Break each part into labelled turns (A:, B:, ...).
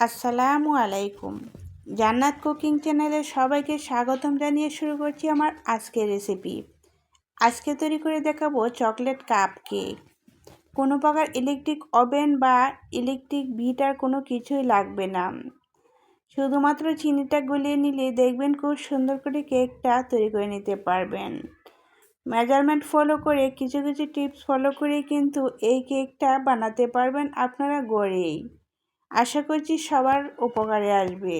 A: আসসালামু আলাইকুম। জান্নাত কুকিং চ্যানেলে সবাইকে স্বাগতম জানিয়ে শুরু করছি আমার আজকের রেসিপি। আজকে তৈরি করে দেখাবো চকলেট কাপ কেক কোনো প্রকার ইলেকট্রিক ওভেন বা ইলেকট্রিক ভিটার কোনো কিছুই লাগবে না। শুধুমাত্র চিনিটা গলিয়ে নিলে দেখবেন খুব সুন্দর করে কেকটা তৈরি করে নিতে পারবেন। মেজারমেন্ট ফলো করে, কিছু কিছু টিপস ফলো করে কিন্তু এই কেকটা বানাতে পারবেন আপনারা গড়েই। আশা করছি সবার উপকারে আসবে।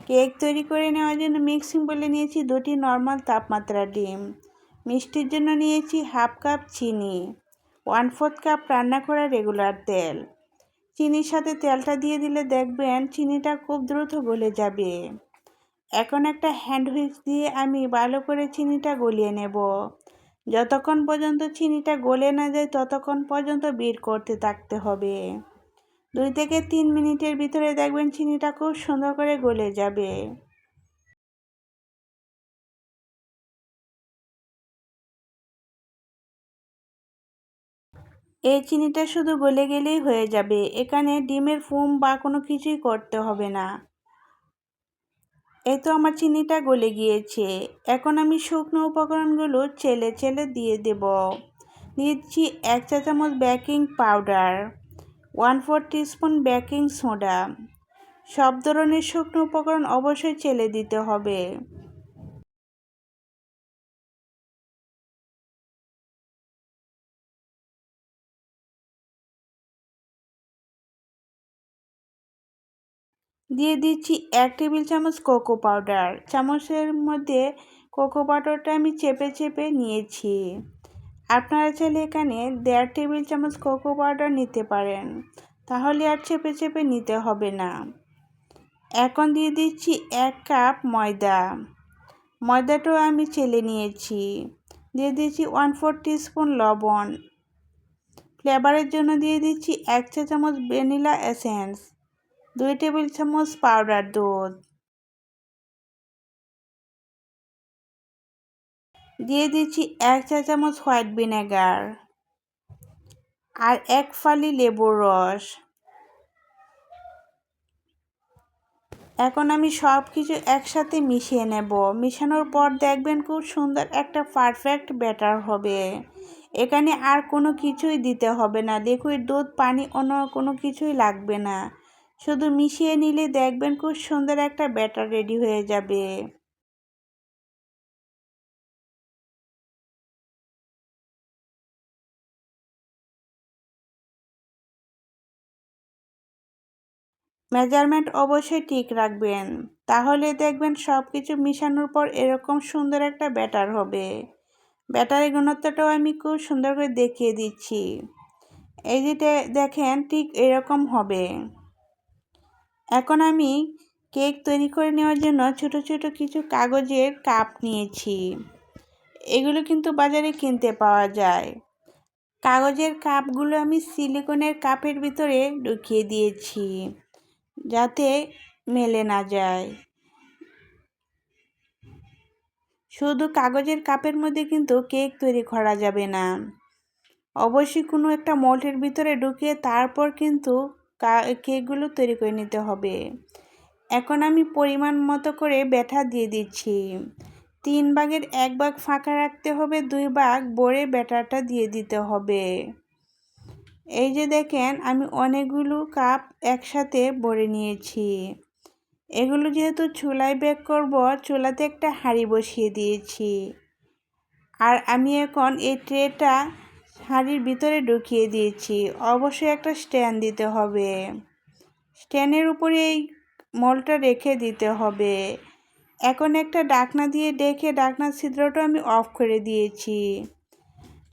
A: কেক তৈরি করে নেওয়ার জন্য মিক্সিং বলে নিয়েছি দুটি নর্মাল তাপমাত্রা ডিম। মিষ্টির জন্য নিয়েছি হাফ কাপ চিনি ওয়ান ফোর্থ কাপ রান্না করা রেগুলার তেল। চিনির সাথে তেলটা দিয়ে দিলে দেখবেন চিনিটা খুব দ্রুত গলে যাবে। এখন একটা হ্যান্ড হুইচ দিয়ে আমি ভালো করে চিনিটা গলিয়ে নেব। যতক্ষণ পর্যন্ত চিনিটা গলে না যায় ততক্ষণ পর্যন্ত বের করতে থাকতে হবে। দুই থেকে তিন মিনিটের ভিতরে দেখবেন চিনিটা খুব সুন্দর করে গলে যাবে। এই চিনিটা শুধু গলে গেলেই হয়ে যাবে। এখানে ডিমের ফোম বা কোনো কিছুই করতে হবে না। এই তো আমার চিনিটা গলে গিয়েছে। এখন আমি শুকনো উপকরণগুলো চেলে চেলে দিয়ে দেব। দিচ্ছি এক চা চামচ baking powder. One four teaspoon baking soda. সব ধরনের শুকনো উপকরণ অবশ্যই চেলে দিতে হবে। দিয়ে দিচ্ছি এক টেবিল চামচ কোকো পাউডার। চামচের মধ্যে কোকো পাউডারটা আমি চেপে চেপে নিয়েছি। আপনারা চাইলে এখানে দেড় টেবিল চামচ কোকো পাউডার নিতে পারেন। তাহলে আর চেপে চেপে নিতে হবে না। এখন দিয়ে দিচ্ছি এক কাপ ময়দা। ময়দাটাও আমি চেলে নিয়েছি। দিয়ে দিচ্ছি ওয়ান ফোর স্পুন লবণ। ফ্লেভারের জন্য দিয়ে দিচ্ছি এক চা চামচ ভ্যানিলা এসেন্স। দুই টেবিল চামচ পাউডার দুধ। দিয়ে দিচ্ছি এক চা চামচ হোয়াইট ভিনেগার আর এক ফালি লেবুর রস। এখন আমি সব কিছু একসাথে মিশিয়ে নেব। মিশানোর পর দেখবেন খুব সুন্দর একটা পারফেক্ট ব্যাটার হবে। এখানে আর কোনো কিছুই দিতে হবে না। লিকুইড দুধ, পানি, অন্য কোনো কিছুই লাগবে না। শুধু মিশিয়ে নিলে দেখবেন খুব সুন্দর একটা ব্যাটার রেডি হয়ে যাবে। মেজারমেন্ট অবশ্যই ঠিক রাখবেন। তাহলে দেখবেন সব কিছু মিশানোর পর এরকম সুন্দর একটা ব্যাটার হবে। ব্যাটারের গুণত্বটাও আমি খুব সুন্দর করে দেখিয়ে দিচ্ছি। এই যেটা দেখেন ঠিক এরকম হবে। এখন আমি কেক তৈরি করে নেওয়ার জন্য ছোট ছোট কিছু কাগজের কাপ নিয়েছি। এগুলো কিন্তু বাজারে কিনতে পাওয়া যায়। কাগজের কাপগুলো আমি সিলিকনের কাপের ভিতরে ঢুকিয়ে দিয়েছি। যাতে মেলে না যায়। শুধু কাগজের কাপের মধ্যে কিন্তু কেক তৈরি করা যাবে না। অবশ্যই কোনো একটা মোল্টের ভিতরে ঢুকিয়ে তারপর কিন্তু কেকগুলো তৈরি করে নিতে হবে। এখন আমি পরিমাণ মতো করে ব্যাটা দিয়ে দিচ্ছি। তিন ভাগের এক ভাগ ফাঁকা রাখতে হবে, দুই ভাগ বড়ে ব্যাটারটা দিয়ে দিতে হবে। এই যে দেখেন, আমি অনেকগুলো কাপ একসাথে ভরে নিয়েছি। এগুলো যেহেতু চুলায় বেক করব, চুলাতে একটা হাঁড়ি বসিয়ে দিয়েছি। আর আমি এখন এই ট্রেটা হাঁড়ির ভিতরে ঢুকিয়ে দিয়েছি। অবশ্যই একটা স্ট্যান্ড দিতে হবে। স্ট্যান্ডের উপরে এই মলটা রেখে দিতে হবে। এখন একটা ডাকনা দিয়ে ডেকে ডাকনার ছিদ্রটা আমি অফ করে দিয়েছি।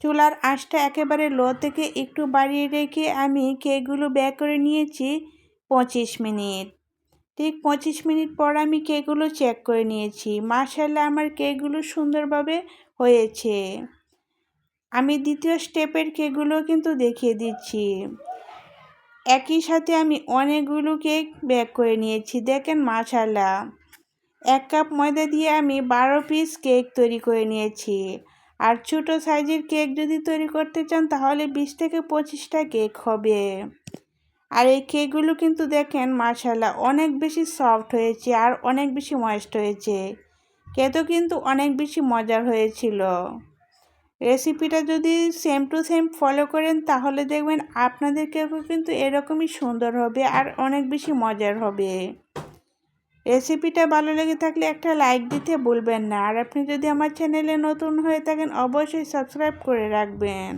A: চুলার আঁচটা একেবারে লো থেকে একটু বাড়িয়ে রেখে আমি কেকগুলো ব্যাক করে নিয়েছি পঁচিশ মিনিট। ঠিক পঁচিশ মিনিট পর আমি কেকগুলো চেক করে নিয়েছি। মার্শাল্লাহ আমার কেকগুলো সুন্দরভাবে হয়েছে। আমি দ্বিতীয় স্টেপের কেকগুলো কিন্তু দেখিয়ে দিচ্ছি। একই সাথে আমি অনেকগুলো কেক ব্যাক করে নিয়েছি। দেখেন মাশাল্লাহ এক কাপ ময়দা দিয়ে আমি বারো পিস কেক তৈরি করে নিয়েছি। আর ছোটো সাইজের কেক যদি তৈরি করতে চান, তাহলে বিশ থেকে পঁচিশটা কেক হবে। আর এই কেকগুলো কিন্তু দেখেন মার্শাল্লাহ অনেক বেশি সফট হয়েছে আর অনেক বেশি ময়েস্ট হয়েছে। খেতেও কিন্তু অনেক বেশি মজার হয়েছিল। রেসিপিটা যদি সেম টু সেম ফলো করেন, তাহলে দেখবেন আপনাদের কেকও কিন্তু এরকমই সুন্দর হবে আর অনেক বেশি মজার হবে। রেসিপিটা ভালো লেগে থাকলে একটা লাইক দিতে ভুলবেন না। আর আপনি যদি আমার চ্যানেলে নতুন হয়ে থাকেন, অবশ্যই সাবস্ক্রাইব করে রাখবেন।